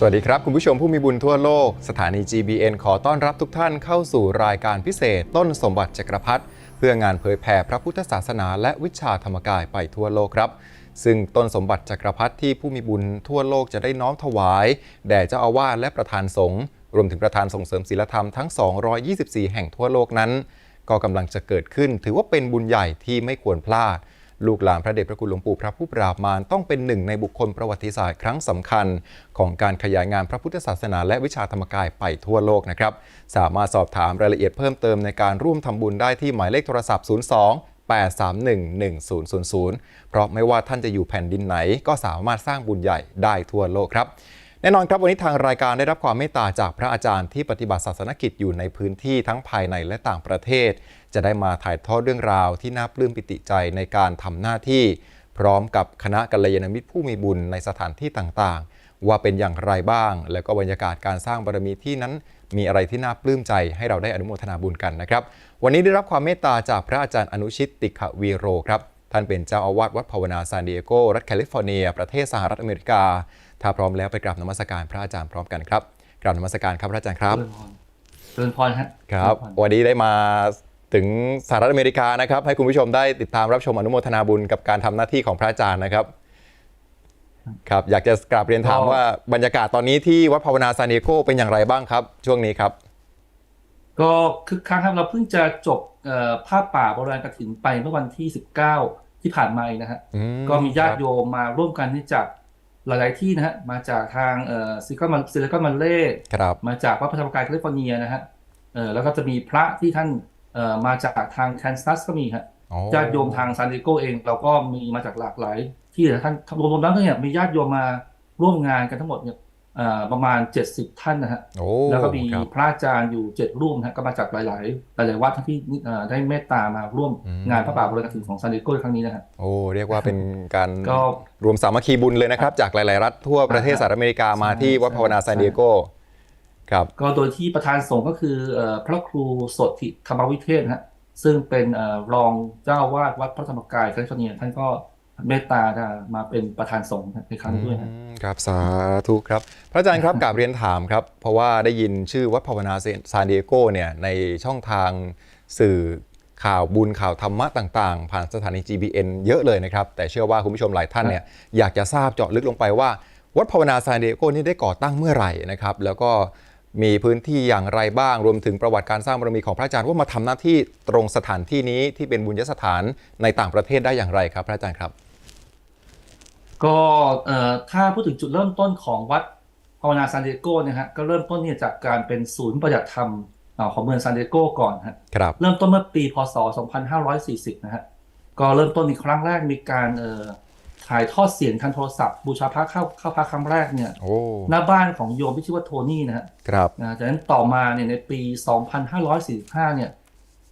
สวัสดีครับ คุณผู้ชมผู้มีบุญทั่วโลก สถานี GBN ขอต้อนรับทุกท่านเข้าสู่รายการพิเศษ ต้นสมบัติจักรพรรดิเพื่องานเผยแผ่พระพุทธศาสนา และวิชาธรรมกายไปทั่วโลกครับซึ่งต้นสมบัติจักรพรรดิที่ผู้มีบุญทั่วโลกจะได้น้อมถวาย แด่เจ้าอาวาสและประธานสงฆ์รวมถึงประธานส่งเสริมศีลธรรมทั้ง 224 แห่งทั่วโลกนั้น ก็กำลังจะเกิดขึ้น ถือว่าเป็นบุญใหญ่ที่ไม่ควรพลาด ลูกหลานพระเดชพระคุณหลวงปู่พระผู้ปราบมารต้องเป็นหนึ่งในบุคคลประวัติศาสตร์ครั้งสำคัญ ของการขยายงานพระพุทธศาสนาและวิชาธรรมกายไปทั่วโลกนะครับ สามารถสอบถามรายละเอียดเพิ่มเติมในการร่วมทำบุญได้ที่หมายเลขโทรศัพท์ 02 831 1000 เพราะไม่ว่าท่านจะอยู่แผ่นดินไหน ก็สามารถสร้างบุญใหญ่ได้ทั่วโลกครับแน่นอนครับวันนี้ทางรายการได้รับความเมตตาจากพระอาจารย์ที่ปฏิบัติศาสนกิจอยู่ในพื้นที่ทั้งภายในและต่างประเทศ จะได้มาถ่ายทอดเรื่องราวที่น่าปลื้มปิติใจในการทำหน้าที่ พร้อมกับคณะกัลยาณมิตรผู้มีบุญในสถานที่ต่างๆ ว่าเป็นอย่างไรบ้าง แล้วก็บรรยากาศการสร้างบารมีที่นั้น มีอะไรที่น่าปลื้มใจให้เราได้อนุโมทนาบุญกันนะครับ วันนี้ได้รับความเมตตาจากพระอาจารย์อนุชิตติขวีโรครับท่านเป็นเจ้าอาวาสวัดภาวนาซานดิเอโก รัฐแคลิฟอร์เนีย ประเทศสหรัฐอเมริกา ถ้าพร้อมแล้วไปกราบนมัสการพระอาจารย์พร้อมกันครับ กราบนมัสการครับพระอาจารย์ครับเจริญพรเจริญพรฮะครับเจญพวันนี้ได้มา ถึงสหรัฐอเมริกานะครับ ให้คุณผู้ชมได้ติดตามรับชมอนุโมทนาบุญกับการทำหน้าที่ของพระอาจารย์นะครับ ครับ อยากจะกราบเรียนถามว่าบรรยากาศตอนนี้ที่วัดภาวนาซานดิเอโกเป็นอย่างไรบ้างครับ ช่วงนี้ครับ ก็คึกคักครับเราเพิ่งจะจบเอ่อภาพป่าโบราณกฐินไปเมื่อวันที่ 19 ที่ผ่านมาเองนะฮะอืก็มีญาติครับโยมมาร่วมกันที่จากหลาย ๆ ที่นะฮะมาจากทางเอ่อซิลิคอนมันซิลิคอนมันเล่ครับมาจากวัดพระธรรมกายแคลิฟอร์เนียนะฮะเออแล้วก็จะมีพระที่ท่านเอ่อ มาจากทางแคนซัสก็มีฮะอ๋อญาติโยมทางซานดิเอโกเองเราก็มีมาจากหลากหลาย ที่นะท่านรวมๆแล้วเนี่ยมีญาติโยมมาร่วมงานกันทั้งหมดเนี่ยเอ่อประมาณ 70 ท่านนะฮะโอ้แล้วก็มีครับพระอาจารย์อยู่เจ็ดรูปนะฮะก็มาจากหลาย ๆ หลาย ๆ วัดทั้งที่เอ่อได้เมตตามาร่วมอืมงานพระป่าบริกรถิ่นของซานดิเอโกในครั้งนี้นะฮะโอ้เรียกว่าเป็นการก็รวมสามัคคีบุญเลยนะครับ จากหลาย ๆ รัฐทั่วประเทศสหรัฐอเมริกามาที่วัดภาวนาซานดิเอโกครับ ก็โดยที่ประธานสงฆ์ก็คือเอ่อพระครูสดทิธรรมวิเทศนะฮะซึ่งเป็นเอ่อรองเจ้าวาดวัดพระธรรมกายแคลิฟอร์เนียท่านก็เมตตามาเป็นประธานสงฆ์ในครั้งนี้ด้วยนะอืมครับสาธุครับ พระอาจารย์ครับกราบเรียนถามครับ เพราะว่าได้ยินชื่อวัดภาวนาซานดิเอโกเนี่ยในช่องทางสื่อข่าวบุญข่าวธรรมะต่างๆ ผ่านสถานี GBN เยอะเลยนะครับ แต่เชื่อว่าคุณผู้ชมหลายท่านเนี่ยอยากจะทราบเจาะลึกลงไปว่า วัดภาวนาซานดิเอโกนี่ได้ก่อตั้งเมื่อไหร่นะครับ แล้วก็ มีพื้นที่อย่างไรบ้าง รวมถึงประวัติการสร้างบารมีของพระอาจารย์ว่ามาทำหน้าที่ตรงสถานที่นี้ที่เป็นบุญยสถานในต่างประเทศได้อย่างไรครับ พระอาจารย์ครับ ก็เอ่อถ้าพูดถึงจุดเริ่มต้นของวัดภาวนาซานดิเอโกเนี่ยฮะก็เริ่มต้นเนี่ยจากการเป็นศูนย์ประหยัดธรรมเอ่อของเมืองซานดิเอโกก่อนฮะครับเริ่มต้นเมื่อปีพศ 2540 นะฮะก็เริ่มต้นในครั้งแรกมีการเอ่อ ถ่ายทอดเสียงทางโทรศัพท์ บูชาพระเข้าเข้าพระครั้งแรกเนี่ยโอ้หน้าบ้านของโยมที่ชื่อว่าโทนี่นะฮะครับนะจากนั้นต่อมาเนี่ยในปี 2545 เนี่ย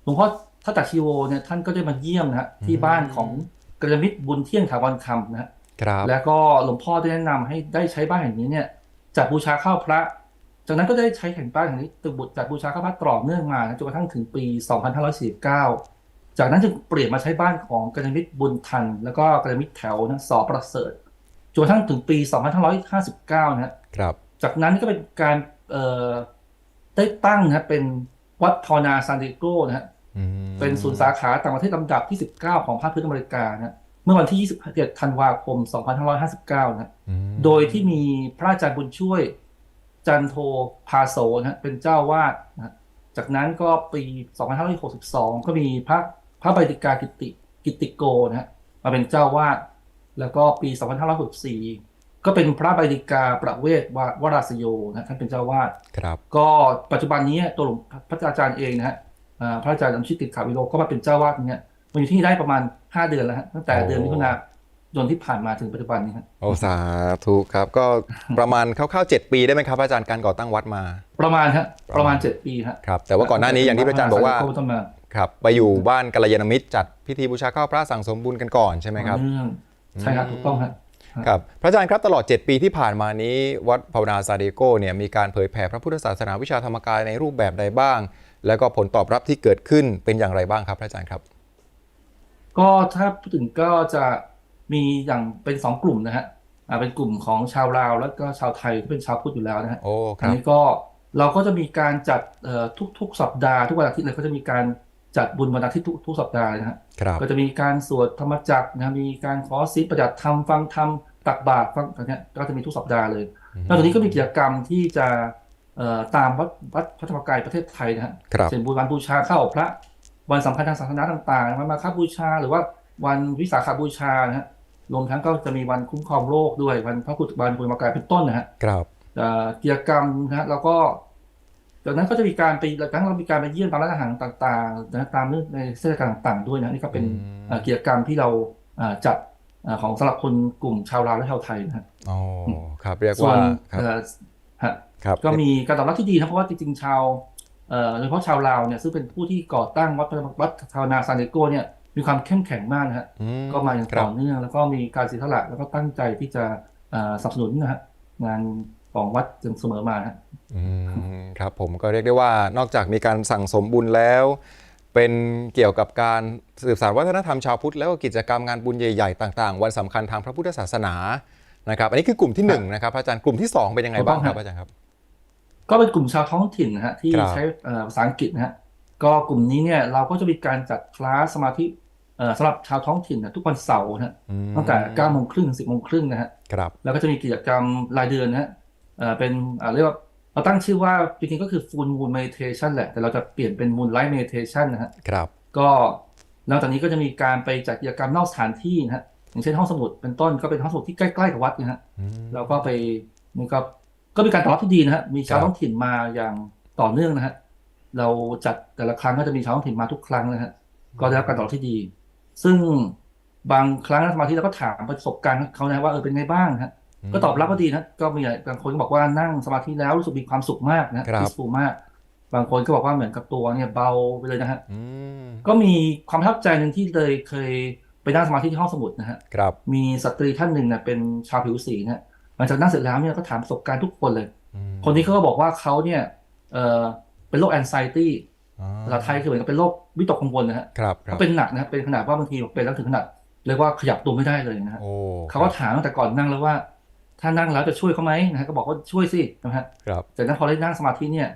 หลวงพ่อทัตตาชีโวเนี่ยท่านก็ได้มาเยี่ยมนะฮะที่บ้านของกระมิตรบุญเที่ยงถาวรคำนะฮะครับแล้วก็หลวงพ่อได้แนะนำให้ได้ใช้บ้านแห่งนี้เนี่ยจัดบูชาข้าวพระ จากนั้นก็ได้ใช้แห่งบ้านแห่งนี้ตึกบุตรจัดบูชาข้าวพระต่อเนื่องมานะจนกระทั่งถึงปี 2549 จากนั้นจึงเปลี่ยนมาใช้บ้านของกัลยาณมิตรบุญทัน แล้วก็กัลยาณมิตรแถวนะสอประเสริฐจนกระทั่งถึงปี 2559นะฮะครับ จากนั้นก็เป็นการเอ่อได้ตั้งนะฮะเป็นวัดภาวนาซานดิโกนะฮะอืมเป็นศูนย์สาขาต่างประเทศลำดับที่ 19 ของภาคพื้นอเมริกานะเมื่อวันที่ 27 ธันวาคม 2559 นะอืมโดยที่มีพระอาจารย์บุญช่วย จันโทพาโสนะฮะเป็นเจ้าวาดนะฮะจากนั้นก็ปี 2562 ก็มีพระพ ระใบดิกากิติกิติโกนะฮะมาเป็นเจ้าวาดแล้วก็ปี 2564 ก็เป็นพระใบดิกาประเวศววราสโยนะท่านเป็นเจ้าวาดครับก็ปัจจุบันนี้ตัวหลวงพระอาจารย์เองนะฮะอ่าพระอาจารย์อนุชิตติขาวิโรก็มาเป็นเจ้าวาดเนี่ยมาอยู่ที่นี่ได้ประมาณ 5 เดือนแล้วฮะตั้งแต่โอ้เดือนมิถุนายนที่ผ่านมาถึงปัจจุบันนี้ฮะโอ้สาธุครับ ก็ประมาณคร่าวๆ7ปีได้ไหมครับอาจารย์การก่อตั้งวัดมา ประมาณฮะปประระมามาณณเจ็ดปีฮะครับแต่ว่าก่อนหน้านี้อย่างที่พระอาจารย์บอกว่าพระธรรม ครับไปอยู่บ้านกัลยาณมิตรจัดพิธีบูชาข้าวพระสั่งสมบุญกันก่อนใช่ไหมครับเนื่องใช่ครับถูกต้องฮะครับพระอาจารย์ครับตลอด 7 ปีที่ผ่านมานี้ วัดภาวนาซาเดโกเนี่ยมีการเผยแผ่พระพุทธศาสนาวิชาธรรมกายในรูปแบบใดบ้าง แล้วก็ผลตอบรับที่เกิดขึ้นเป็นอย่างไรบ้างครับพระอาจารย์ครับ ก็ถ้าพูดถึงก็จะมีอย่างเป็นสองกลุ่มนะฮะอ่าเป็นกลุ่มของชาวลาว แล้วก็ชาวไทยที่เป็นชาวพุทธอยู่แล้วนะฮะโอ้คอันรับนี้ก็เราก็จะมีการจัดเอ่อทุกๆสัปดาห์ทุกวันอาทิตย์เลยก็จะมีการ จัดบุญวันอาทิตย์ทุกทุกสัปดาห์นะฮะครับก็จะมีการสวดธรรมจักรนะมีการขอศีลปฏิบัติธรรมฟังธรรมตักบาตรฟังอะไรเนี้ยก็จะมีทุกสัปดาห์เลยนอกจากนี้ก็มีกิจกรรมที่จะเอ่อตามวัดวัดพระธรรมกายประเทศไทยนะฮะครับเช่นบุญวันบูชาข้าวพระวันสำคัญทางศาสนาต่างๆวันมาฆบูชา หรือว่าวันวิสาขบูชานะฮะรวมทั้งก็จะมีวันคุ้มครองโลกด้วยวันพระพุทธวันบุญมากายเป็นต้นนะฮะครับเอ่อกิจกรรมนะฮะแล้วก็ จากนั้นก็จะมีการไปหลังจากนั้นเรามีการไปเยี่ยมตามร้านอาหารต่างๆนะตามเรื่องในเทศกาลต่างๆด้วยนะนี่ก็เป็นอืมเอ่อกิจกรรมที่เราเอ่อจัดเอ่อของสำหรับคนกลุ่มชาวลาวและชาวไทยนะฮะอ๋อครับเรียกส่วว่านครับเอ่อฮะครับก็มีการตอบรับที่ดีนะเพราะว่าจริงๆชาวเอ่อโดยเฉพาะชาวลาวเนี่ยซึ่งเป็นผู้ที่ก่อตั้งวัดวัดชาวนาซานเดโกเนี่ยมีความเข้มแข็งมากนะฮะอืก็มาอย่างครัต่บอเนื่องแล้วก็มีการเสียสละแล้วก็ตั้งใจที่จะเอ่อสนับสนุนนะฮะงาน ของวัดจนเสมอมานะฮะอืมครับผมก็เรียกได้ว่านอกจากมีการสั่งสมบุญแล้ว เป็นเกี่ยวกับการสืบสานวัฒนธรรมชาวพุทธแล้วก็กิจกรรมงานบุญใหญ่ๆต่างๆ วันสำคัญทางพระพุทธศาสนานะครับ อันนี้คือกลุ่มที่หนึ่งนะครับพระอาจารย์กลุ่มที่สองเป็นยังไงบ้างครับอาจารย์ครับ ก็เป็นกลุ่มชาวท้องถิ่นนะฮะที่ครับใช้เอ่อภาษาอังกฤษนะฮะก็กลุ่มนี้เนี่ยเราก็จะมีการจัดคลาสสมาธิเอ่อสำหรับชาวท้องถิ่นนะทุกวันเสาร์นะฮะอืมตั้งแต่9โมงครึ่งถึง10โมงครึ่งนะฮะครับแล้วก็จะมีกิจกรรมรายเดือนนะฮะ เอ่อเป็นเอ่อเรียกว่าเราตั้งชื่อว่าจริงๆก็คือ full moon meditation แหละ แต่เราจะเปลี่ยนเป็น moonlight meditation นะฮะครับก็นอกจากนี้ก็จะมีการไปจัดกิจกรรมนอกสถานที่นะฮะอย่างเช่นห้องสมุดเป็นต้นก็เป็นห้องสมุดที่ใกล้ๆกับวัดนะฮะอืมเราก็ไปนี่ก็ก็มีการตอบรับที่ดีนะฮะมีชาวครับท้องถิ่นมาอย่างต่อเนื่องนะฮะเราจัดแต่ละครั้งก็จะมีชาวท้องถิ่นมาทุกครั้งนะฮะก็ได้รับการตอบรับที่ดี ซึ่งบางครั้งนั่งสมาธิเราก็ถามประสบการณ์เขานะว่าเออเป็นไงบ้างนะฮะ ก็ตอบรับว่าดีนะ ก็มีบางคนก็บอกว่านั่งสมาธิแล้วรู้สึกมีความสุขมากนะครับ peaceful มาก บางคนก็บอกว่าเหมือนกับตัวเนี่ยเบาไปเลยนะฮะอืมก็มีความประทับใจหนึ่งที่เลยเคยไปนั่งสมาธิที่ห้องสมุดนะฮะครับมีสตรีท่านหนึ่งเนี่ยเป็นชาวผิวสีนะฮะหลังจากนั่งเสร็จแล้วเนี่ยก็ถามประสบการณ์ทุกคนเลยอืมคนนี้เขาก็บอกว่าเขาเนี่ยเออเป็นโรค anxiety อ่าภาษาไทยคือเหมือนกับเป็นโรควิตกกังวลนะฮะครับครัเขาบเป็นหนักนะฮะเป็นขนาดว่าบางทีเป็นแล้วถึงขนาดเรียกว่าขยับตัวไม่ได้เลยนะฮะโอ้เขาก็ถามตั้งแต่ก่อนนั่งแล้วว่า ถ้านั่งแล้วจะช่วยเขาไหมนะฮะก็บอกว่าช่วยสินะฮะครับจากนั้นพอได้นั่งสมาธิเนี่ย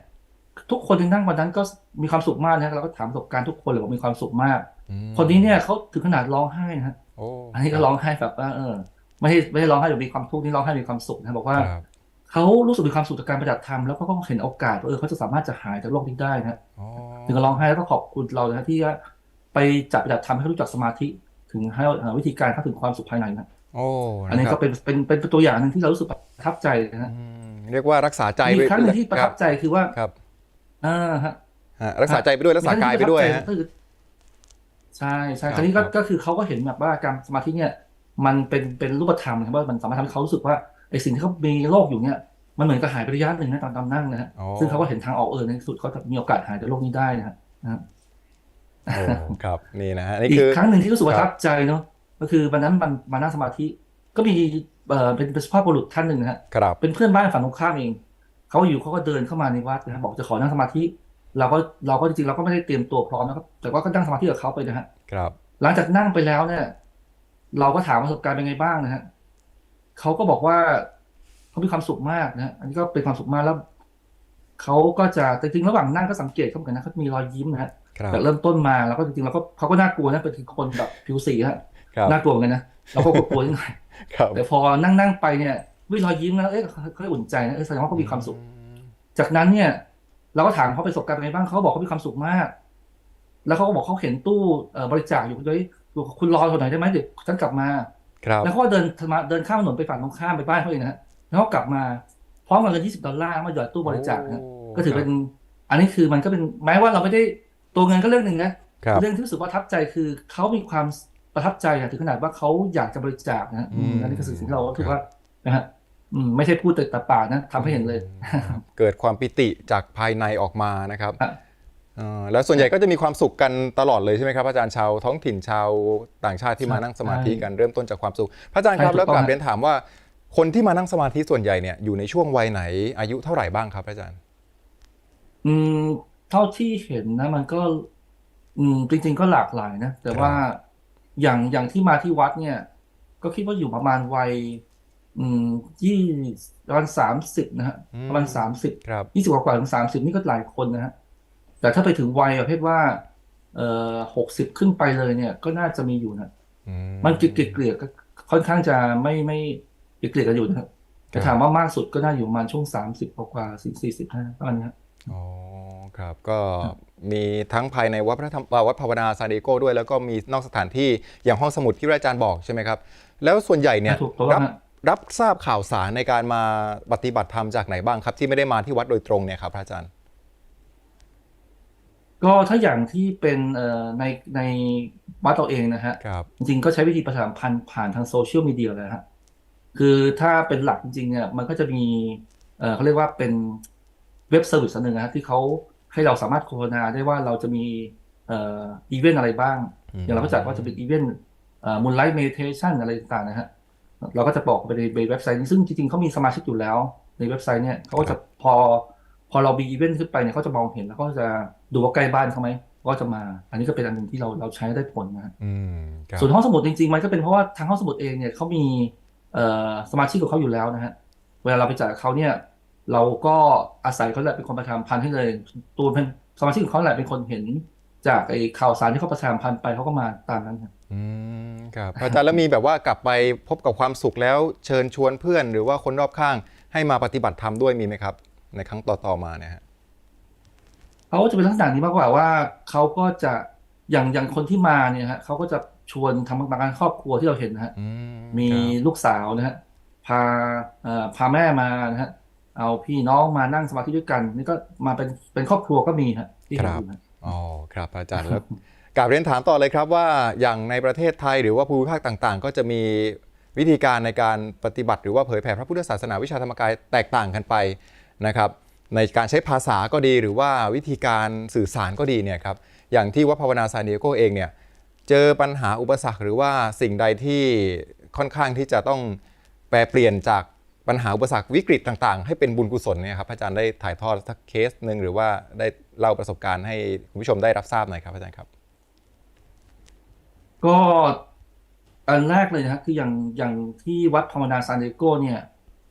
ทุกคนที่นั่งวันนั้นก็มีความสุขมากนะฮะเราก็ถามประสบการณ์ทุกคนเลยว่ามีความสุขมากอืมคนนี้เนี่ยเขาถึงขนาดร้องไห้นะฮะโอ้อันนี้ก็ร้องไห้แบบว่าเออไม่ใช่ไม่ใช่ร้องไห้แบบมีความทุกข์นี่ร้องไห้มีความสุขนะบอกว่าครับเขารู้สึกมีความสุขจากการปฏิบัติธรรมแล้วก็เห็นโอกาสว่าเออเขาจะสามารถจะหายจากโรคนี้ได้นะฮะอ๋อถึงกับร้องไห้แล้วก็ขอบคุณเรานะฮะที่ไปจับปฏิบัติธรรมให้เขารู้จักสมาธิ ถึงให้เอ่อวิธีการเข้าถึงความสุขภายในนะ โอ้อันนี้ะคก็รับเป็นเป็นเป็นตัวอย่างหนึ่งที่เรารู้สึกประทับใจนะฮะอืมเรียกว่ารักษาใจมีไปครั้งหนึ่งที่ประทับใจคือว่าครับอ่าฮะฮะรักษาใจไปด้วยรักษากายไปด้วยฮะก็คือใช่ใช่ครับคราวนี้ก็ครับก็คือเขาก็เห็นแบบว่าการสมาธิเนี่ยมันเป็นเป็นรูปธรรมนะครับว่ามันสามารถทำให้เขารู้สึกว่าไอ้สิ่งที่เขามีโรคอยู่เนี่ยมันเหมือนกับหายไประยะหนึ่งนะตอนตอนนั่งนะฮะอ๋อซึ่งเขาก็เห็นทางออกเออในที่สุดเขาจะมีโอกาสหายจากโรคนี้ได้นะฮะนะครับโอ้ครับนี่นะฮะนี่อีคืกอครั้งหนึ่งที่รู้สึกประครัทับบใจเนาะ ก็คือวันนั้นมันมานั่งสมาธิ ก็มีเอ่อเป็นเป็นสุภาพบุรุษท่านหนึ่งนะฮะครับเป็นเพื่อนบ้านฝั่งตรงข้ามเองเขาอยู่เขาก็เดินเข้ามาในวัดนะครับบอกจะขอนั่งสมาธิ เราก็เราก็จริงๆเราก็ไม่ได้เตรียมตัวพร้อมนะครับแต่ว่าก็นั่งสมาธิกับเขาไปนะฮะครับ หลังจากนั่งไปแล้วเนี่ย เราก็ถามประสบการณ์เป็นไงบ้างนะฮะเขาก็บอกว่าเขามีความสุขมากนะฮะอันนี้ก็เป็นความสุขมากแล้วเขาก็จะแต่จริงๆระหว่างนั่งก็สังเกตเขาเหมือนกันนะเขามีรอยยิ้มนะฮะครับแต่เริ่มต้นมาแล้วก็จริงๆเราก็เขาก็น่ากลัวนะเป็นคนแบบผิวสีฮะครับ น่ากลัวเหมือนกันนะเราก็กลัวๆนิดหน่อยครับแต่พอนั่งนั่งๆไปเนี่ยวิรอยยิ้มแล้วเอ๊ะเขาเขาอุ่นใจนะเออแสดงว่าเขามีความสุขอืมจากนั้นเนี่ย เราก็ถามเขาประสบการณ์เป็นไงบ้างเขาบอกเขามีความสุขมาก แล้วเขาก็บอกเขาเห็นตู้เอ่อบริจาคอยู่คุณด้วยคุณรอเท่าไหร่ได้ไหมเดี๋ยวฉันกลับมาครับแล้วเขาก็เดินมาเดินข้ามถนนไปฝั่งตรงข้ามไปบ้านเขาเองนะฮะแล้วเขากลับมาพร้อมกับเงิน20ดอลลาร์มาหยอดตู้บริจาคนะฮะโอ้ก็ถือเป็น อันนี้คือมันก็เป็นแม้ว่าเราไม่ได้ตัวเงินก็เรื่องหนึ่งนะครับเรื่องที่รู้สึกว่าประทับใจคือเขามีความ ประทับใจอะถึงขนาดว่าเขาอยากจะบริจาคนะฮะอืมอันนี้คือสิ่งที่เราถือว่านะฮะอืมไม่ใช่พูดแต่ตาปากนะทำให้เห็นเลย เกิดความปิติจากภายในออกมานะครับอะเอ่อแล้วส่วนใหญ่ก็จะมีความสุขกันตลอดเลยใช่ไหมครับอาจารย์ชาวท้องถิ่นชาวต่างชาติที่มานั่งสมาธิกันเริ่มต้นจากความสุข พระอาจารย์ครับใช่ถูกแล้วต้องกลับฮะเรียนถามว่า คนที่มานั่งสมาธิส่วนใหญ่เนี่ยอยู่ในช่วงวัยไหนอายุเท่าไหร่บ้างครับอาจารย์ อืมเท่าที่เห็นนะ มันก็ อืมจริง ๆ ก็หลากหลายนะแต่ว่า อย่างอย่างที่มาที่วัดเนี่ย ก็คิดว่าอยู่ประมาณวัย อืมยี่ประมาณสามสิบนะฮะอืมประมาณสามสิบครับยี่สิบกว่าๆถึงสามสิบนี่ก็หลายคนนะฮะแต่ถ้าไปถึงวัยประเภทว่า เอ่อหกสิบขึ้นไปเลยเนี่ย ก็น่าจะมีอยู่นะอืมันเกลี่ยเกลี่ยก็ค่อนข้างจะไม่ไม่เกลี่ยเกลี่ยกันอยู่นะครับแต่ถามว่ามากสุดก็น่าอยู่ประมาณช่วงสามสิบกว่าสี่สี่สิบห้าประมาณนี้ครับอ๋อครับ ก็ มีทั้งภายในวัดพระธรรมอ่าวัดภาวนาซานดิเอโกด้วย แล้วก็มีนอกสถานที่อย่างห้องสมุดที่พระอาจารย์บอกใช่ไหมครับ แล้วส่วนใหญ่เนี่ยถูกต้องรับฮะรับทราบข่าวสารในการมาปฏิบัติธรรมจากไหนบ้างครับ ที่ไม่ได้มาที่วัดโดยตรงเนี่ยครับพระอาจารย์ ก็ถ้าอย่างที่เป็นเอ่อในในวัดเราเองนะฮะครับจริงๆก็ใช้วิธีประชาสัมพันธ์ผ่านทางโซเชียลมีเดียเลยฮะคือถ้าเป็นหลักจริงๆเนี่ยมันก็จะมีเอ่อเขาเรียกว่าเป็นเว็บเซอร์วิสอันหนึ่งนะฮะที่เขา ให้เราสามารถโฆษณาได้ว่าเราจะมีเอ่ออีเวนต์อะไรบ้างอืมอย่างเราก็จัดว่าจะเป็นอีเวนต์เอ่อมูลไลท์เมดิเทชันอะไรต่างๆนะฮะเราก็จะบอกไปในในเว็บไซต์นี้ซึ่งจริงๆเขามีสมาชิกอยู่แล้ว ในเว็บไซต์เนี่ยเขาก็จะพอพอเรามีอีเวนต์ขึ้นไปเนี่ยเขาจะมองเห็นแล้วก็จะดูว่าใกล้บ้านเขาไหมก็จะมา อันนี้ก็เป็นอันหนึ่งที่เราเราใช้ได้ผลนะฮะอืมครับส่วนห้องสมุดจริงๆ มันก็เป็นเพราะว่าทางห้องสมุดเองเนี่ยเขามีเอ่อสมาชิกของเขาอยู่แล้วนะฮะ เวลาเราไปจ่ายเขาเนี่ย เราก็อาศัยเขาแหละเป็นคนประชาสัมพันธ์ให้เลย ตัวเป็นสมาชิกของเขาแหละเป็นคนเห็น จากไอ้ข่าวสารที่เขาประชาสัมพันธ์ไปเขาก็มาตามนั้นครับอืมครับพระอาจารย์แล้วมีแบบว่ากลับไปพบกับความสุขแล้วเชิญชวนเพื่อน หรือว่าคนรอบข้างให้มาปฏิบัติธรรมด้วยมีไหมครับ ในครั้งต่อๆมาเนี่ยฮะเขาจะเป็นลักษณะนี้มากกว่าว่าเขาก็จะอย่างอย่างคนที่มาเนี่ยฮะเขาก็จะชวนทำบางการครอบครัวที่เราเห็นนะฮะอืมีครับลูกสาวนะฮะพาเอ่อพาแม่มานะฮะ เอาพี่น้องมานั่งสมาธิด้วยกันนี่ก็มาเป็นเป็นครอบครัวก็มีฮะที่เห็นอยู่นะอ๋อครับอาจารย์แล้วกราบเรียนถามต่อเลยครับว่าอย่างในประเทศไทยหรือว่าภูมิภาคต่างๆ ก็จะมีวิธีการในการปฏิบัติหรือว่าเผยแผ่พระพุทธศาสนาวิชาธรรมกายแตกต่างกันไปนะครับ ในการใช้ภาษาก็ดีหรือว่าวิธีการสื่อสารก็ดีเนี่ยครับอย่างที่วัดภาวนาซานดิเอโกเองเนี่ยเจอปัญหาอุปสรรคหรือว่าสิ่งใดที่ค่อนข้างที่จะต้องแปลเปลี่ยนจาก ปัญหาอุปสรรควิกฤตต่างๆ ให้เป็นบุญกุศลเนี่ยครับอาจารย์ได้ถ่ายทอดสักเคสหนึ่งหรือว่าได้เล่าประสบการณ์ให้คุณผู้ชมได้รับทราบหน่อยครับอาจารย์ครับ ก็อันแรกเลยนะฮะคืออย่างอย่างที่วัดภาวนาซานเดโกเนี่ย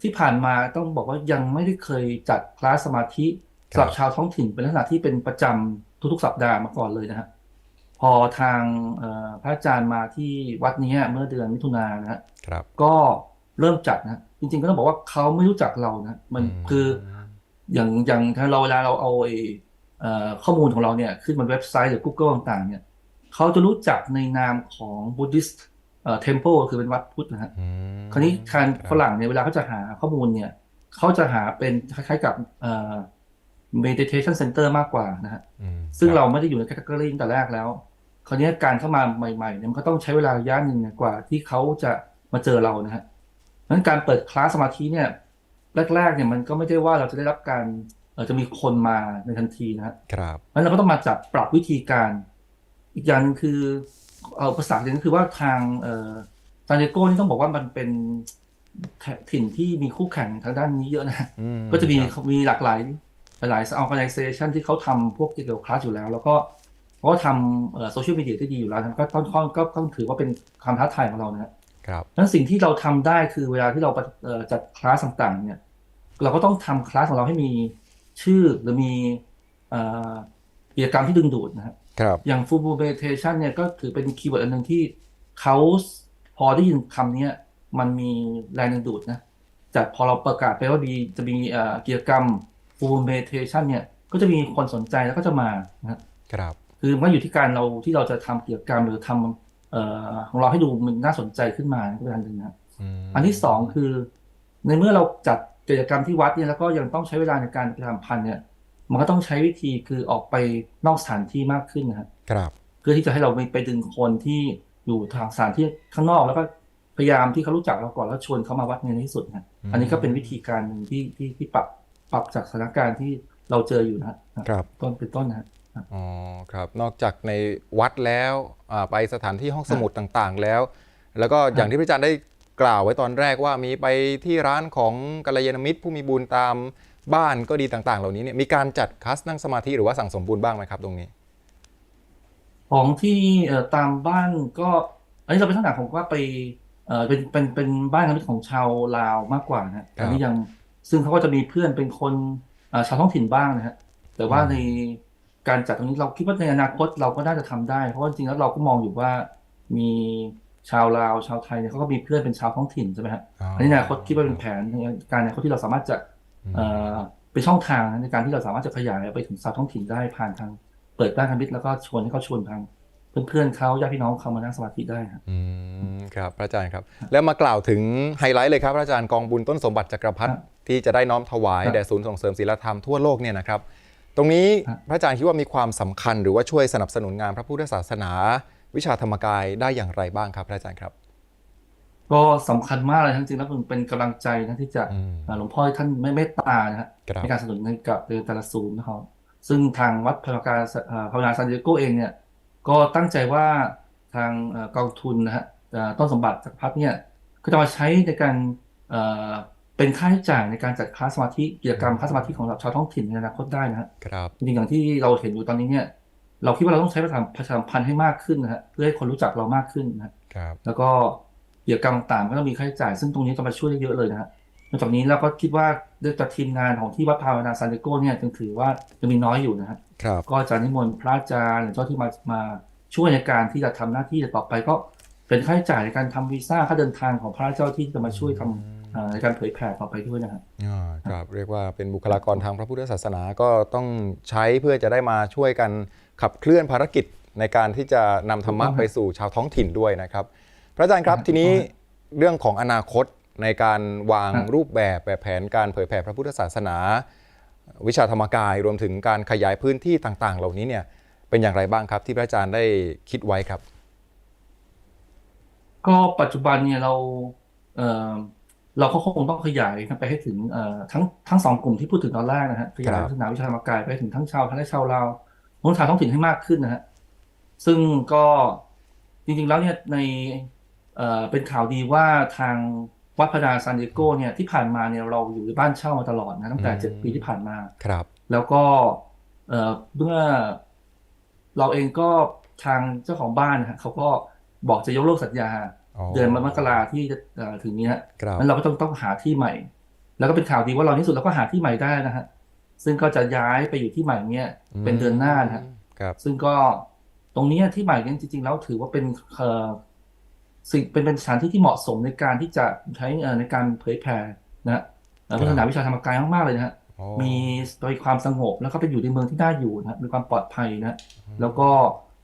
ที่ผ่านมาต้องบอกว่ายังไม่ได้เคยจัดคลาสสมาธิสำหรับชาวท้องถิ่นเป็นลักษณะที่เป็นประจำทุกๆ สัปดาห์มาก่อนเลยนะฮะพอทางเอ่อพระอาจารย์มาที่วัดนี้เมื่อเดือนมิถุนายนนะฮะครับก็ เริ่มจัดนะ จริงๆก็ต้องบอกว่าเขาไม่รู้จักเรานะ มันคืออย่างอย่างถ้าเราเวลาเราเอาไอ้เอ่อข้อมูลของเราเนี่ยขึ้นบนเว็บไซต์หรือ Google ต่างๆ เนี่ยเขาจะรู้จักในนามของ Buddhist เอ่อ Temple คือเป็นวัดพุทธนะฮะอืมคราวนี้การครับฝรั่งเนี่ยเวลาเขาจะหาข้อมูลเนี่ยเขาจะหาเป็นคล้ายๆกับเอ่อ meditation center มากกว่านะฮะอืมซึ่งคบเราไม่ได้อยู่ในแคตตาล็อตั้งแต่แรกแล้ว คราวนี้การเข้ามาใหม่ๆเนี่ยมันก็ต้องใช้เวลาระยะหนึ่งเนี่ยกว่าที่เขาจะมาเจอเรานะฮะเพราะฉะ นั้นการเปิดคลาสสมาธิเนี่ยแรกๆเนี่ยมันก็ไม่ได้ว่าเราจะได้รับการเอ่อจะมีคนมาในทันทีนะฮะครับเพราะฉะนั้นเราก็ต้องมาจับปรับวิธีการ อีกอย่างหนึงคือเอ่อภาษาอย่างนึงคือว่าทางเอ่อซานดิเอโกนี่ต้องบอกว่ามันเป็นถิ่นที่มีคู่แข่งทางด้านนี้เยอะนะอืก็จะมีครับมีหลากหลายหลาย organization ที่เขาทำพวกเกี่ยวกับคลาสอยู่แล้ว แล้วก็เขาก็ทำโซเชียลมีเดียที่ดีอยู่แล้วนะก็ต้องต้องก็ต้องถือว่าเป็นความท้าทายของเรานะฮะ ครับนั้นสิ่งที่เราทำได้คือเวลาที่เราเอ่อจัดคลาสต่างๆ เนี่ย เราก็ต้องทำคลาสของเราให้มีชื่อหรือมีเอ่อกิจกรรมที่ดึงดูดนะฮะครับ อย่าง full meditation เนี่ยก็ถือเป็นคีย์เวิร์ดอันหนึ่งที่เขาพอได้ยินคำเนี้ยมันมีแรงดึงดูดนะจากพอเราประกาศไปว่ามีจะมีเอ่อกิจกรรม full meditation เนี่ย ก็จะมีคนสนใจแล้วก็จะมานะฮะครับ คือมันอยู่ที่การเราที่เราจะทำกิจกรรมหรือทำเอ่อ ของเราให้ดูมันน่าสนใจขึ้นมาก็เป็นอันหนึ่งนะมอันที่สองคือ ในเมื่อเราจัดกิจกรรมที่วัดเนี่ยแล้วก็ยังต้องใช้เวลาในการประชาสัมพันธ์เนี่ยมันก็ต้องใช้วิธีคือออกไปนอกสถานที่มากขึ้นนะครับครับเพื่อที่จะให้เราไปไปดึงคนที่อยู่ทางสถานที่ข้างนอกแล้วก็พยายามที่เขารู้จักเราก่อนแล้วชวนเขามาวัดในที่สุดนะอันนี้ก็เป็นวิธีการหนึ่งที่ที่ที่ปรับปรับจากสถานการณ์ที่เราเจออยู่นะครับต้นเป็นต้นนะ ฮะอ๋อครับ นอกจากในวัดแล้วอ่าไปสถานที่ห้องสมุดต่างๆแล้ว แล้วก็อย่างที่พระอาจารย์ได้กล่าวไว้ตอนแรกว่ามีไปที่ร้านของกัลยาณมิตรผู้มีบุญตามบ้านก็ดีต่างๆ เหล่านี้เนี่ยมีการจัดคลาสนั่งสมาธิหรือว่าสั่งสมบุญบ้างไหมครับตรงนี้ ของที่เอ่อตามบ้านก็อันนี้เราเป็นลักษณะของว่าไปเออเป็นเป็นเป็นบ้านคำนิดของชาวลาวมากกว่านะฮะครับอันนี้ยังซึ่งเขาก็จะมีเพื่อนเป็นคนเอ่อชาวท้องถิ่นบ้างนะฮะแต่ว่าอืมใน การจัดตรงนี้เราคิดว่าในอนาคตเราก็น่าจะทำได้ เพราะว่าจริงๆแล้วเราก็มองอยู่ว่ามีชาวลาวชาวไทยเนี่ยเขาก็มีเพื่อนเป็นชาวท้องถิ่นใช่ไหมฮะอันนี้ในอนาคตคิดว่าเป็นแผนในการในอนาคตที่เราสามารถจะอืมเอ่อเป็นช่องทางนะในการที่เราสามารถจะขยายไปถึงชาวท้องถิ่นได้ผ่านทางเปิดบ้านคำนิดแล้วก็ชวนให้เขาชวนทางเพื่อนๆเขาญาติพี่น้องเขามานั่งสมาธิได้ฮะอืมครับพระอาจารย์ครับ แล้วมากล่าวถึงไฮไลท์เลยครับพระอาจารย์กองบุญต้นสมบัติจักรพรรดิครับที่จะได้น้อมถวายครับแด่ศูนย์ส่งเสริมศีลธรรมทั่วโลกเนี่ยนะครับ ตรงนี้ครับพระอาจารย์คิดว่ามีความสำคัญ หรือว่าช่วยสนับสนุนงานพระพุทธศาสนา วิชาธรรมกายได้อย่างไรบ้างครับพระอาจารย์ครับ ก็สำคัญมากเลยทั้งจริงแล้วมันเป็นกำลังใจนะที่จะอืมอ่าหลวงพ่อท่านไม่เมตตานะฮะครับในการสนับสนุนในกับในแต่ละศูนย์นะครับซึ่งทางวัดพระการอ่าภาวนาซานดิเอโกเองเนี่ยก็ตั้งใจว่าทางเอ่อกองทุนนะฮะอ่าต้นสมบัติจากรพัฒเนี่ยก็จะมาใช้ในการ เอ่อเป็นค่าใช้จ่ายในการจัดคลาสสมาธิกิจกรรมคลาสสมาธิของเราชาวท้องถิ่นในอนาคตได้นะฮะครับจริงๆอย่างที่เราเห็นอยู่ตอนนี้เนี่ย เราคิดว่าเราต้องใช้ประชาประชาสัมพันธ์ให้มากขึ้นนะฮะเพื่อให้คนรู้จักเรามากขึ้นนะฮะครับ แล้วก็กิจกรรมต่างๆก็ต้องมีค่าใช้จ่าย ซึ่งตรงนี้จะมาช่วยได้เยอะเลยนะฮะนอกจากนี้เราก็คิดว่าด้วยจากทีมงานของที่วัดภาวนาซานเดโกเนี่ยจึงถือว่ายังมีน้อยอยู่นะฮะครับก็จะนิมนต์พระอาจารย์หรือเจ้าที่มามาช่วยในการที่จะทำหน้าที่ต่อไปก็เป็นค่าใช้จ่ายในการทำวีซ่าค่าเดินทางของพระเจ้าที่จะมาช่วยทำอ่า ในการเผยแผ่ต่อไปด้วยนะฮะอ่าครับ เรียกว่าเป็นบุคลากรทางพระพุทธศาสนาก็ต้องใช้เพื่อจะได้มาช่วยกันขับเคลื่อนภารกิจในการที่จะนำธรรมะถูกต้องไปสู่ชาวท้องถิ่นด้วยนะครับ พระอาจารย์ครับครับทีนี้ถูกต้องเรื่องของอนาคตในการวางครับรูปแบบแบบแผนการเผยแผ่พระพุทธศาสนา วิชาธรรมกายรวมถึงการขยายพื้นที่ต่าง ๆ เหล่านี้เนี่ยเป็นอย่างไรบ้างครับ ที่พระอาจารย์ได้คิดไว้ครับ ก็ปัจจุบันเนี่ยเราเอ่อ เราก็คงต้องขยายไปให้ถึงเอ่อทั้งทั้งสองกลุ่มที่พูดถึงตอนแรกนะฮะขยายครับพัฒนาวิชาธรรมกายไปถึงทั้งชาวไทยและชาวลาวมนุษย์ชาวท้องถิ่นให้มากขึ้นนะฮะซึ่งก็จริงๆแล้วเนี่ยในเอ่อเป็นข่าวดีว่าทางวัดพระดาซานดิเอโกเนี่ยที่ผ่านมาเนี่ยเราอยู่ในบ้านเช่ามาตลอดนะตั้งแต่อืมเจ็ดปีที่ผ่านมาครับ แล้วก็เอ่อเมื่อเราเองก็ทางเจ้าของบ้านนะฮะเขาก็บอกจะยกเลิกสัญญาอ๋อ เดือนมกราที่จะเอ่อถึงนี้ฮะครับนั้นเราก็ต้องต้องหาที่ใหม่ แล้วก็เป็นข่าวดีว่าเราในที่สุดเราก็หาที่ใหม่ได้นะฮะซึ่งก็จะย้ายไปอยู่ที่ใหม่เนี่ยเป็นเดือนหน้านะฮะครับซึ่งก็ตรงเนี้ยที่ใหม่เนี่ยจริง ๆ แล้วถือว่าเป็นเอ่อสิ่งเป็นเป็นสถานที่ที่เหมาะสมในการที่จะใช้เอ่อในการเผยแผ่นะฮะเอ่อพัฒนาวิชาธรรมกายมากๆเลยนะฮะอ๋อมีโดยความสงบแล้วก็เป็นอยู่ในเมืองที่น่าอยู่นะฮะมีความปลอดภัยนะฮะแล้วก็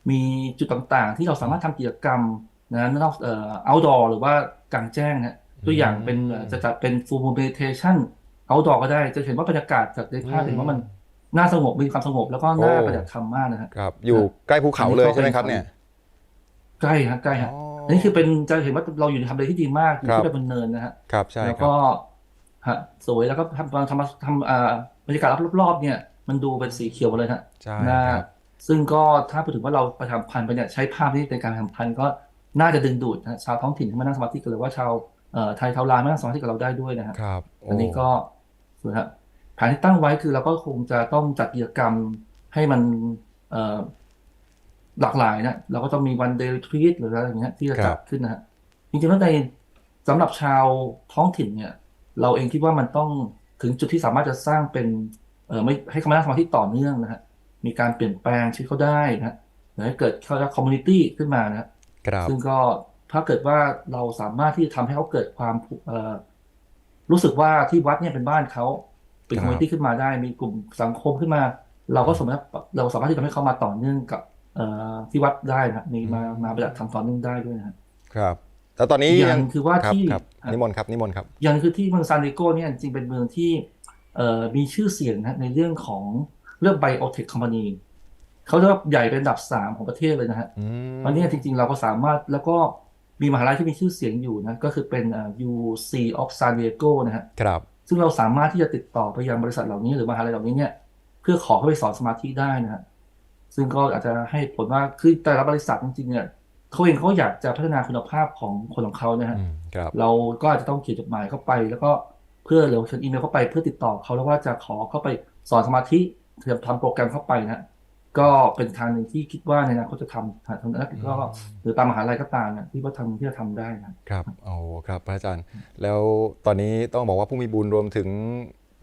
มีจุดต่างๆ ที่เราสามารถทำกิจกรรม นะนอกเอ่อ outdoor หรือว่ากลางแจ้งนะฮะตัวอย่างเป็นเอ่อจะจัดเป็น full moon meditation outdoor ก็ได้จะเห็นว่าบรรยากาศจากในภาพเห็นว่ามันน่าสงบมีความสงบแล้วก็น่าปฏิบัติธรรมมากนะฮะครับ อยู่ใกล้ภูเขาเลยใช่ไหมครับ เนี่ย ใกล้ฮะใกล้ฮะอ๋ออัอันนี้คือเป็นจะเห็นว่าเราอยู่ในทำเลที่ดีมากอยู่ครับที่แบบบนเนินนะฮะครับใช่แล้วครับก็ฮะสวยแล้วก็ทำทำทำอ่าบรรยากาศรอบๆเนี่ย มันดูเป็นสีเขียวหมดเลยฮะใช่น่าครับซึ่งก็ถ้าพูดถึงว่าเราประทำพันธุ์ไปเนี่ยใช้ภาพนี้ในการทำพันธุ์ก็ น่าจะดึงดูดนะฮะชาวท้องถิ่นที่มานั่งสมาธิกันหรือว่าชาวเอ่อไทยชาวลาวมานั่งสมาธิกับเราได้ด้วยนะฮะครับโอันนี้ก็ส่วนฮะแผนที่ตั้งไว้คือเราก็คงจะต้องจัดกิจกรรมให้มันเอ่อหลากหลายนะเราก็ต้องมีวันเดย์ทรีตหรืออะไรอย่างเงี้ยที่จะครัจับดขึ้นนะฮะจริงๆแล้วในสำหรับชาวท้องถิ่นเนี่ย เราเองคิดว่ามันต้องถึงจุดที่สามารถจะสร้างเป็นเอ่อไม่ให้คำนั่งสมาธิต่อเนื่องนะฮะมีการเปลี่ยนแปลงชีวิตเขาได้นะฮะหรือให้เกิดเขาเรียกคอมมูนิตี้ขึ้นมานะฮะครับ ซึ่งก็ถ้าเกิดว่าเราสามารถที่จะทำให้เขาเกิดความผูกเอ่อรู้สึกว่าที่วัดเนี่ยเป็นบ้านเขาเป็นคครับอมมูนิตี้ขึ้นมาได้ มีกลุ่มสังคมขึ้นมา เราก็สามารถเราสามารถที่จะทำให้เขามาต่อเนื่องกับเอ่อที่วัดได้นะมีมามาปฏิบัติธรรมต่อเนื่องได้ด้วยนะฮะครับแต่ตอนนี้อีกอย่างคือว่าครับที่ครับอะนิมนต์ครับนิมนต์ครับอย่างคือที่เมืองซานดิเอโกเนี่ยจริงๆเป็นเมืองที่เอ่อมีชื่อเสียงนะในเรื่องของเรื่องไบโอเทคคอมพานี เขาเรียกว่าใหญ่เป็นอันดับสามของประเทศเลยนะฮะอืมวันนี้จริง ๆ เราก็สามารถแล้วก็มีมหาลัยที่มีชื่อเสียงอยู่นะก็คือเป็นอ่า UC of San Diego นะฮะ ครับ ซึ่งเราสามารถที่จะติดต่อไปยังบริษัทเหล่านี้หรือมหาลัยเหล่านี้เนี่ยเพื่อขอเข้าไปสอนสมาธิได้นะฮะซึ่งก็อาจจะให้ผลว่าคือแต่ละบริษัทจริงๆเนี่ยเขาเองเขาอยากจะพัฒนาคุณภาพของคนของเขานะฮะอืม ครับ เราก็อาจจะต้องเขียนจดหมายเข้าไป แล้วก็เพื่อหรือเขียนอีเมลเข้าไปเพื่อติดต่อเขาแล้วว่าจะขอเข้าไปสอนสมาธิเตรียมทำโปรแกรมเข้าไปนะฮะ ก็เป็นทางหนึ่งที่คิดว่าในอนาคตจะทำทางนั้นก็หรือตามมหาลัยก็ตามเนี่ยที่ว่าทำที่จะทำได้นะครับโอ้ครับพระอาจารย์ แล้วตอนนี้ต้องบอกว่าผู้มีบุญรวมถึง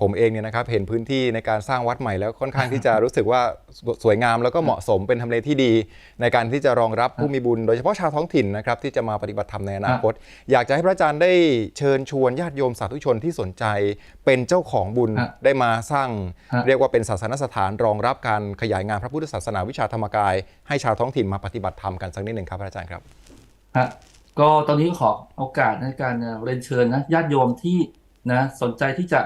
ผมเองเนี่ยนะครับเห็นพื้นที่ในการสร้างวัดใหม่แล้วค่อนข้างที่จะรู้สึกว่าสสวยงามแล้วก็เหมาะสมเป็นทำเลที่ดี ในการที่จะรองรับผู้มีบุญ โดยเฉพาะชาวท้องถิ่นนะครับที่จะมาปฏิบัติธรรมในอนาคต อยากจะให้พระอาจารย์ได้เชิญชวนญาติโยมสาธุชนที่สนใจ เป็นเจ้าของบุญฮะได้มาสร้างฮะเรียกว่าเป็นศาสนสถานรองรับการขยายงานพระพุทธศาสนาวิชาธรรมกาย ให้ชาวท้องถิ่นมาปฏิบัติธรรมกันสักนิดหนึ่งครับพระอาจารย์ครับฮะก็ตอนนี้ขอโอกาสในการเอ่อเรียนเชิญนะญาติโยมที่นะสนใจที่จะ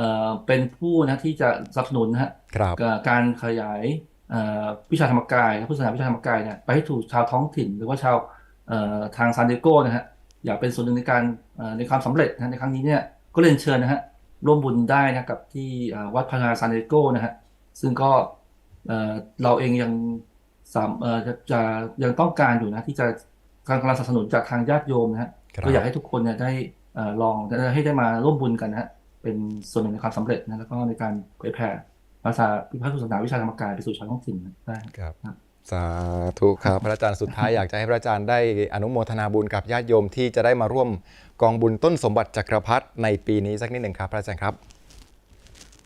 เอ่อเป็นผู้นะที่จะสนับสนุนนะฮะครับกับการขยายเอ่อวิชาธรรมกายพุทธศาสนาวิชาธรรมกายเนี่ยไปให้ถูกชาวท้องถิ่น หรือว่าชาวเอ่อทางซานดิเอโกนะฮะอยากเป็นส่วนหนึ่งในการเอ่อในความสำเร็จนะในครั้งนี้เนี่ยก็เรียนเชิญนะฮะร่วมบุญได้นะกับที่เอ่อวัดพนาซานดิเอโกนะฮะซึ่งก็เอ่อเราเองยังสามเอ่อจะจะยังต้องการอยู่นะที่จะการกำลังสนับสนุนจากทางญาติโยมนะฮะครับก็อยากให้ทุกคนเนี่ยได้เอ่อลองได้ให้ได้มาร่วมบุญกันนะฮะ เป็นส่วนหนึ่งในความสำเร็จนะแล้วก็ในการเผยแผ่ภาษาพิพากษาศาสนาวิชาธรรมกายไปสู่ชาวท้องถิ่นได้ครับครับสาธุครับพระอาจารย์สุดท้ายอยากจะให้พระอาจารย์ได้อนุโมทนาบุญกับญาติโยมที่จะได้มาร่วมกองบุญต้นสมบัติจักรพรรดิในปีนี้สักนิดหนึ่งครับ พระอาจารย์ครับ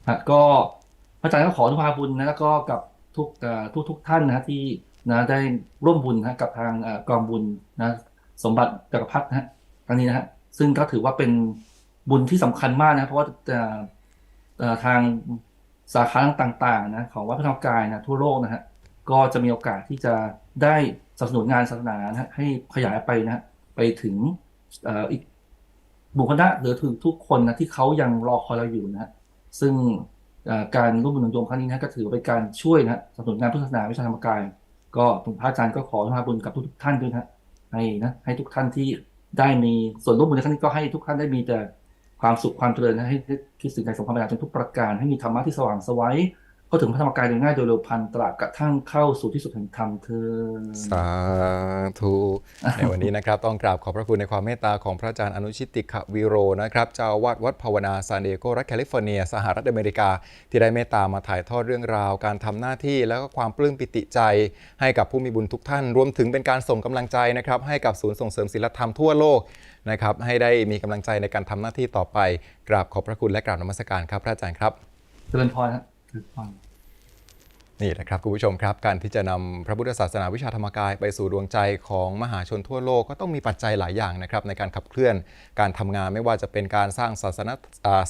ฮะก็พระอาจารย์ก็ขออนุภาบุญนะแล้วก็กับทุกเอ่อทุกทุกท่านนะที่นะได้ร่วมบุญนะกับทางเอ่อกองบุญนะสมบัติจักรพรรดินะฮะครั้งนี้นะฮะซึ่งก็ถือว่าเป็น บุญที่สำคัญมากนะ เพราะว่าทางสาขาต่างๆนะของวัดพระธรรมกายนะทั่วโลกนะฮะก็จะมีโอกาสที่จะได้สนับสนุนงานศาสนานะฮะให้ขยายไปนะฮะไปถึงอีกบุคคลนะหรือถึงทุกคนนะที่เขายังรอคอยเราอยู่นะฮะซึ่งการร่วมบุญโยมครั้งนี้นะก็ถือเป็นการช่วยนะสนับสนุนงานพุทธศาสนาวิชาธรรมกาย ก็หลวงพระอาจารย์ก็ขอมทาบุญกับทุกท่านด้วยนะฮะให้นะให้ทุกท่านที่ได้มีส่วนร่วมบุญในครั้งนี้ก็ให้ทุกท่านได้มีแต่ ความสุขความเจริญนให้คิดสิ่งใดสมความปรารถนาจนทุกประการ ให้มีธรรมะที่สว่างสวัยาถึงพระธรรมกายโดยง่ายโดยเร็วพลันตราบกระทั่งเข้าสู่ที่สุดแห่งธรรมเธอญสาธุในวันนี้นะครับ ต้องกราบขอบพระคุณในความเมตตาของพระอาจารย์อนุชิตติขวิโรนะครับเจ้าอาวาดวัดภาวนาซานดิเอโกรัฐแคลิฟอร์เนีย สหรัฐอเมริกา ที่ได้เมตตามาถ่ายทอดเรื่องราว การทำหน้าที่แล้วก็ความปลื้มปิติใจ ให้กับผู้มีบุญทุกท่าน รวมถึงเป็นการส่งกำลังใจนะครับให้กับศูนย์ส่งเสริมศิลธรรมทั่วโลกนะครับให้ได้มีกำลังใจในการทำหน้าที่ต่อไป กราบขอบพระคุณและกราบนมัสการครับพระอาจารย์ครับเจริญพรฮะเจริญพร นี่แหละครับคุณผู้ชมครับการที่จะนำพระพุทธศาสนาวิชาธรรมกายไปสู่ดวงใจของมหาชนทั่วโลกก็ต้องมีปัจจัยหลายอย่างนะครับในการขับเคลื่อนการทำงานไม่ว่าจะเป็นการสร้างศาสนา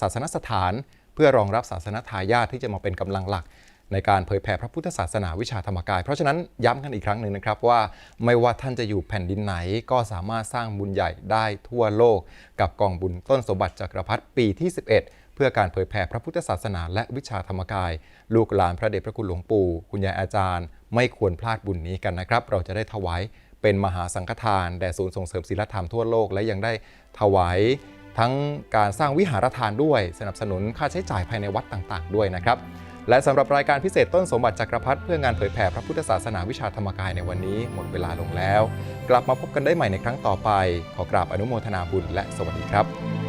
ศาสนสถาน เพื่อรองรับศาสนทายาทที่จะมาเป็นกำลังหลัก ในการเผยแผ่พระพุทธศาสนาวิชาธรรมกาย เพราะฉะนั้นย้ำกันอีกครั้งหนึ่งนะครับว่าไม่ว่าท่านจะอยู่แผ่นดินไหน ก็สามารถสร้างบุญใหญ่ได้ทั่วโลก กับกองบุญต้นสมบัติจักรพรรดิปีที่ 11 เพื่อการเผยแผ่พระพุทธศาสนาและวิชาธรรมกาย ลูกหลานพระเดชพระคุณหลวงปู่ คุณยายอาจารย์ ไม่ควรพลาดบุญนี้กันนะครับ เราจะได้ถวายเป็นมหาสังฆทานแด่ศูนย์ส่งเสริมศิลธรรมทั่วโลก และยังได้ถวายทั้งการสร้างวิหารทานด้วย สนับสนุนค่าใช้จ่ายภายในวัดต่างๆ ด้วยนะครับและสำหรับรายการพิเศษต้นสมบัติจักรพรรดิเพื่องานเผยแผ่พระพุทธศาสนาวิชาธรรมกายในวันนี้หมดเวลาลงแล้ว กลับมาพบกันได้ใหม่ในครั้งต่อไป ขอกราบอนุโมทนาบุญและสวัสดีครับ